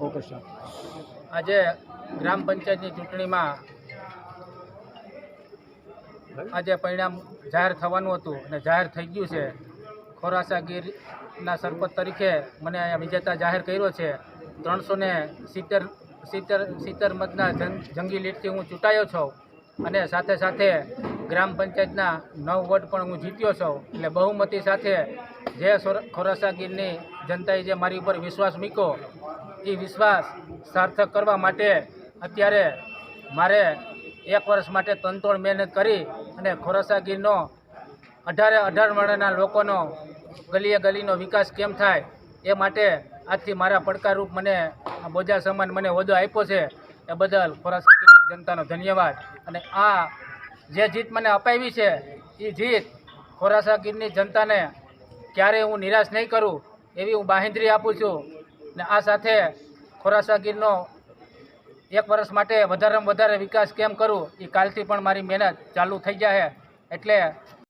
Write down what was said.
Okay sir આજે ગ્રામ પંચાયતની ચૂંટણીમાં આજે પરિણામ જાહેર થવાનું હતું અને જાહેર થઈ ગયું છે. ખોરાસા ગીરના સરપંચ તરીકે મને અહીંયા વિજેતા જાહેર કર્યો છે. ત્રણસો ને સિત્તેર સિત્તેર સિત્તેર મતના જંગ લીડથી હું ચૂંટાયો છું અને સાથે સાથે ગ્રામ પંચાયતના નવ વોર્ડ પણ હું જીત્યો છું. એટલે બહુમતી સાથે જે ખોરાસાગીરની ખોરાસા ગીરની જનતાએ જે મારી ઉપર વિશ્વાસ મૂક્યો એ વિશ્વાસ સાર્થક કરવા માટે અત્યારે મારે એક વર્ષ માટે તનતોડ મહેનત કરી અને ખોરાસા ગીરનો અઢારે અઢાર વર્ણના લોકોનો ગલીએ ગલીનો વિકાસ કેમ થાય એ માટે આજથી મારા પડકારરૂપ મને આ બોજા સમાન મને હોદ્દો આપ્યો છે એ બદલ ખોરાસા ગીરની જનતાનો ધન્યવાદ. અને આ જે જીત મને અપાવી છે એ જીત ખોરાસા ગીરની જનતાને ક્યારેય હું નિરાશ નહીં કરું એવી હું બાહેંધરી આપું છું. ને આ સાથે ખોરાસા ગીરનો એક વર્ષ માટે વધારેમાં વધારે વિકાસ કેમ કરું એ કાલથી પણ મારી મહેનત ચાલુ થઈ જાય એટલે